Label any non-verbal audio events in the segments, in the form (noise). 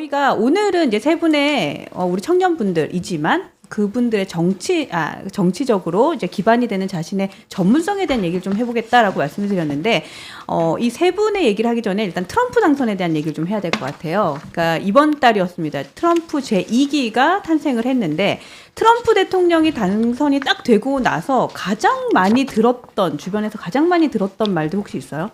저희가 오늘은 이제 세 분의 어, 우리 청년분들이지만 그분들의 정치 아 정치적으로 이제 기반이 되는 자신의 전문성에 대한 얘기를 좀 해보겠다라고 말씀을 드렸는데 어, 이 세 분의 얘기를 하기 전에 일단 트럼프 당선에 대한 얘기를 좀 해야 될 것 같아요. 그러니까 이번 달이었습니다. 트럼프 제 2기가 탄생을 했는데 트럼프 대통령이 당선이 딱 되고 나서 가장 많이 들었던 주변에서 가장 많이 들었던 말도 혹시 있어요?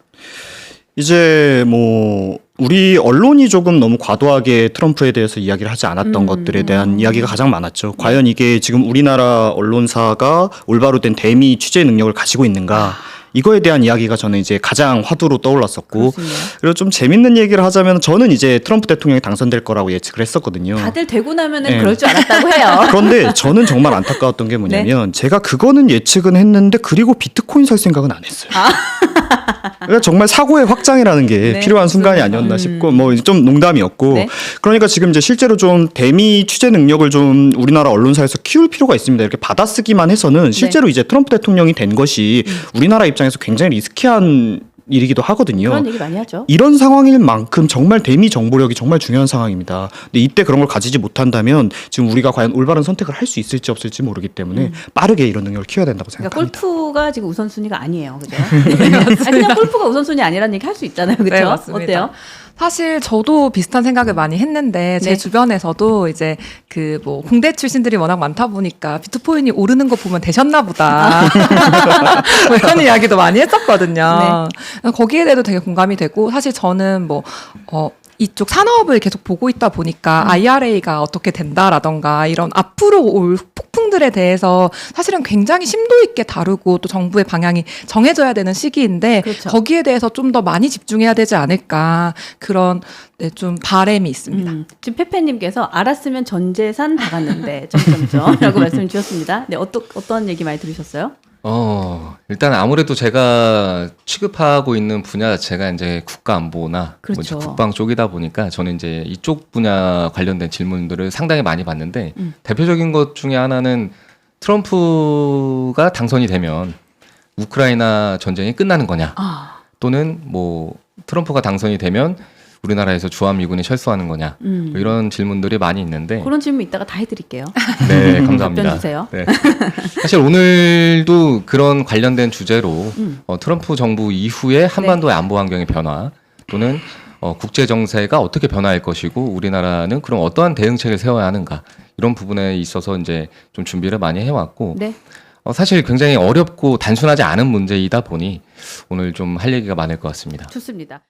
이제 뭐 우리 언론이 조금 너무 과도하게 트럼프에 대해서 이야기를 하지 않았던 음, 것들에 음. 대한 이야기가 가장 많았죠. 과연 이게 지금 우리나라 언론사가 올바로 된 대미 취재 능력을 가지고 있는가? 이거에 대한 이야기가 저는 이제 가장 화두로 떠올랐었고 그렇습니다. 그리고 좀 재밌는 얘기를 하자면 저는 이제 트럼프 대통령이 당선될 거라고 예측을 했었거든요. 다들 되고 나면은 네. 그럴 줄 알았다고 해요. (laughs) 그런데 저는 정말 안타까웠던 게 뭐냐면 제가 그거는 예측은 했는데 그리고 비트코인 살 생각은 안 했어요. 그러니까 정말 사고의 확장이라는 게 네, 필요한 순간이. 아니었나 음. 싶고 뭐 좀 농담이었고 네. 그러니까 지금 이제 실제로 좀 대미 취재 능력을 좀 우리나라 언론사에서 키울 필요가 있습니다. 이렇게 받아쓰기만 해서는 실제로 이제 트럼프 대통령이 된 것이 우리나라 입장 에서 굉장히 리스키한 일이기도 하거든요. 그런 얘기 많이 하죠. 이런 상황일 만큼 정말 대미 정보력이 정말 중요한 상황입니다. 근데 이때 그런 걸 가지지 못한다면 지금 우리가 과연 올바른 선택을 할 수 있을지 없을지 모르기 때문에 빠르게 이런 능력을 키워야 된다고 그러니까 생각합니다. 골프가 지금 우선순위가 아니에요, 그죠? (laughs) 아니, 그냥 골프가 우선순위 아니라는 얘기 할 수 있잖아요, 그렇죠? 네. 어때요? 사실 저도 비슷한 생각을 많이 했는데 제 네. 주변에서도 이제 그 뭐 공대 출신들이 워낙 많다 보니까 비트코인이 오르는 거 보면 되셨나 보다 (laughs) (laughs) 뭐 이런 이야기도 많이 했었거든요. 거기에 대해도 되게 공감이 되고 사실 저는 뭐 어. 이쪽 산업을 계속 보고 있다 보니까 IRA가 어떻게 된다라던가 이런 앞으로 올 폭풍들에 대해서 사실은 굉장히 심도 있게 다루고 또 정부의 방향이 정해져야 되는 시기인데 그렇죠. 거기에 대해서 좀 더 많이 집중해야 되지 않을까 그런 네, 좀 바램이 있습니다. 음, 지금 페페님께서 알았으면 전 재산 다 갔는데 점점점라고 (laughs) 말씀 주셨습니다. 네, 어떤 어떤 얘기 많이 들으셨어요? 어, 일단 아무래도 제가 취급하고 있는 분야 자체가 이제 국가 안보나 뭐 그렇죠. 이제 국방 쪽이다 보니까 저는 이제 이쪽 분야 관련된 질문들을 상당히 많이 받는데 음. 대표적인 것 중에 하나는 트럼프가 당선이 되면 우크라이나 전쟁이 끝나는 거냐 아, 또는 뭐 트럼프가 당선이 되면 우리나라에서 주한미군이 철수하는 거냐 음. 뭐 이런 질문들이 많이 있는데 그런 질문 이따가 다 해드릴게요. 네 (laughs) 감사합니다. 주세요. 네. 사실 오늘도 그런 관련된 주제로 음. 어, 트럼프 정부 이후에 한반도의 안보 환경의 변화 또는 어, 국제 정세가 어떻게 변화할 것이고 우리나라는 그럼 어떠한 대응책을 세워야 하는가 이런 부분에 있어서 이제 좀 준비를 많이 해왔고 네, 어, 사실 굉장히 어렵고 단순하지 않은 문제이다 보니 오늘 좀 할 얘기가 많을 것 같습니다. 좋습니다.